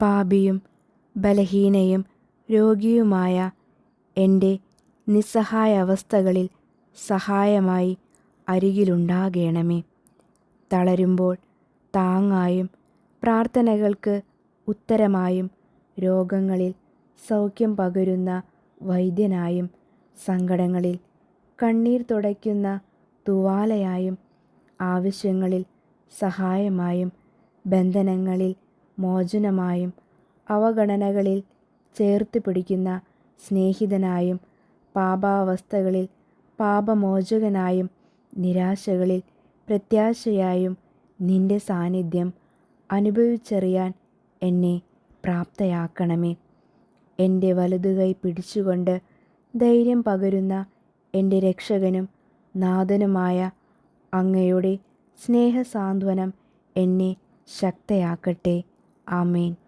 പാപിയും ബലഹീനയും രോഗിയുമായ എന്റെ നിസ്സഹായ അവസ്ഥകളിൽ സഹായമായി അരികിലുണ്ടാകേണമേ. തളരുമ്പോൾ താങ്ങായും പ്രാർത്ഥനകൾക്ക് ഉത്തരമായും രോഗങ്ങളിൽ സൗഖ്യം പകരുന്ന വൈദ്യനായും സങ്കടങ്ങളിൽ കണ്ണീർ തുടയ്ക്കുന്ന തുവാലയായും ആവശ്യങ്ങളിൽ സഹായമായും ബന്ധനങ്ങളിൽ മോചനമായും അവഗണനകളിൽ ചേർത്ത് പിടിക്കുന്ന സ്നേഹിതനായും പാപാവസ്ഥകളിൽ പാപമോചകനായും നിരാശകളിൽ പ്രത്യാശയായും നിന്റെ സാന്നിധ്യം അനുഭവിച്ചറിയാൻ എന്നെ പ്രാപ്തയാക്കണമേ. എന്റെ വലതുകൈ പിടിച്ചുകൊണ്ട് ധൈര്യം പകരുന്ന എന്റെ രക്ഷകനും നാഥനുമായ അങ്ങയുടെ സ്നേഹസാന്ത്വനം എന്നെ ശക്തയാക്കട്ടെ. ஆமேன்